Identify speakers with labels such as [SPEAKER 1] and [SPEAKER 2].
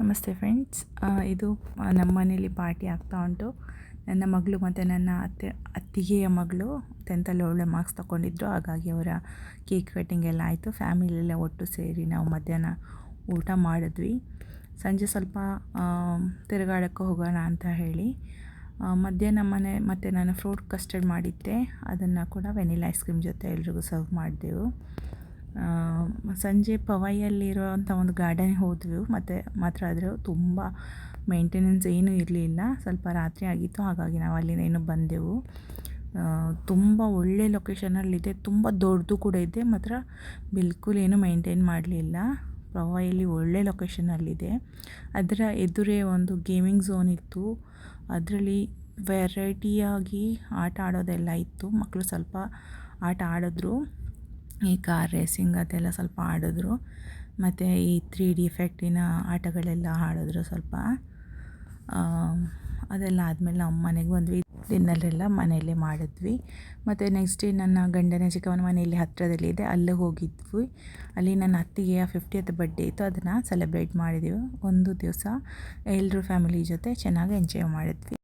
[SPEAKER 1] ನಮಸ್ತೆ ಫ್ರೆಂಡ್ಸ್. ಇದು ನಮ್ಮ ಮನೇಲಿ ಪಾರ್ಟಿ ಆಗ್ತಾ ಉಂಟು. ನನ್ನ ಮಗಳು ಮತ್ತು ನನ್ನ ಅತ್ತೆ, ಅತ್ತಿಗೆಯ ಮಗಳು ಟೆಂತಲ್ಲಿ ಒಳ್ಳೆ ಮಾರ್ಕ್ಸ್ ತಗೊಂಡಿದ್ರು. ಹಾಗಾಗಿ ಅವರ ಕೇಕ್ ಕಟ್ಟಿಂಗ್ ಎಲ್ಲ ಆಯಿತು. ಫ್ಯಾಮಿಲಿಯೆಲ್ಲ ಒಟ್ಟು ಸೇರಿ ನಾವು ಮಧ್ಯಾಹ್ನ ಊಟ ಮಾಡಿದ್ವಿ. ಸಂಜೆ ಸ್ವಲ್ಪ ತಿರುಗಾಡೋಕ್ಕೆ ಹೋಗೋಣ ಅಂತ ಹೇಳಿ ಮಧ್ಯಾಹ್ನ ಮನೆ ಮತ್ತು ನಾನು ಫ್ರೂಟ್ ಕಸ್ಟರ್ಡ್ ಮಾಡಿದ್ದೆ. ಅದನ್ನು ಕೂಡ ವೆನಿಲಾ ಐಸ್ ಕ್ರೀಮ್ ಜೊತೆ ಎಲ್ರಿಗೂ ಸರ್ವ್ ಮಾಡಿದೆವು. ಸಂಜೆ ಪವೈಯಲ್ಲಿರುವಂಥ ಒಂದು ಗಾರ್ಡನ್ ಹೋದ್ವಿ. ಮತ್ತು ಮಾತ್ರ ಆದರೆ ತುಂಬ ಮೇಂಟೆನೆನ್ಸ್ ಏನೂ ಇರಲಿಲ್ಲ. ಸ್ವಲ್ಪ ರಾತ್ರಿ ಆಗಿತ್ತು, ಹಾಗಾಗಿ ನಾವು ಅಲ್ಲಿಂದ ಏನು ಬಂದೆವು. ತುಂಬ ಒಳ್ಳೆ ಲೊಕೇಶನಲ್ಲಿದೆ ತುಂಬ ದೊಡ್ಡದು ಕೂಡ ಇದೆ. ಮಾತ್ರ ಬಿಲ್ಕುಲ್ ಏನು ಮೇಂಟೈನ್ ಮಾಡಲಿಲ್ಲ. ಪವಾಯಲ್ಲಿ ಒಳ್ಳೆ ಲೊಕೇಶನಲ್ಲಿದೆ ಅದರ ಎದುರೇ ಒಂದು ಗೇಮಿಂಗ್ ಝೋನ್ ಇತ್ತು. ಅದರಲ್ಲಿ ವೆರೈಟಿಯಾಗಿ ಆಟ ಆಡೋದೆಲ್ಲ ಇತ್ತು. ಮಕ್ಕಳು ಸ್ವಲ್ಪ ಆಟ ಆಡಿದ್ರು. ಈ ಕಾರ್ ರೇಸಿಂಗ್ ಅದೆಲ್ಲ ಸ್ವಲ್ಪ ಆಡಿದ್ರು. ಮತ್ತು ಈ ತ್ರೀ ಡಿ ಎಫೆಕ್ಟಿನ ಆಟಗಳೆಲ್ಲ ಆಡಿದ್ರು ಸ್ವಲ್ಪ. ಅದೆಲ್ಲ ಆದಮೇಲೆ ನಾವು ಮನೆಗೆ ಬಂದ್ವಿ. ದಿನಲ್ಲೆಲ್ಲ ಮನೆಯಲ್ಲೇ ಮಾಡಿದ್ವಿ. ಮತ್ತು ನೆಕ್ಸ್ಟ್ ಡೇ ನನ್ನ ಗಂಡನ ಚಿಕ್ಕವನ ಮನೆಯಲ್ಲಿ ಹತ್ತಿರದಲ್ಲಿದೆ ಅಲ್ಲಿಗೆ ಹೋಗಿದ್ವಿ. ಅಲ್ಲಿ ನನ್ನ ಅತ್ತಿಗೆಯ ಫಿಫ್ಟಿಯತ್ ಬರ್ಡೇ ಇತ್ತು. ಅದನ್ನು ಸೆಲೆಬ್ರೇಟ್ ಮಾಡಿದೆವು. ಒಂದು ದಿವಸ ಎಲ್ಲರೂ ಫ್ಯಾಮಿಲಿ ಜೊತೆ ಚೆನ್ನಾಗಿ ಎಂಜಾಯ್ ಮಾಡಿದ್ವಿ.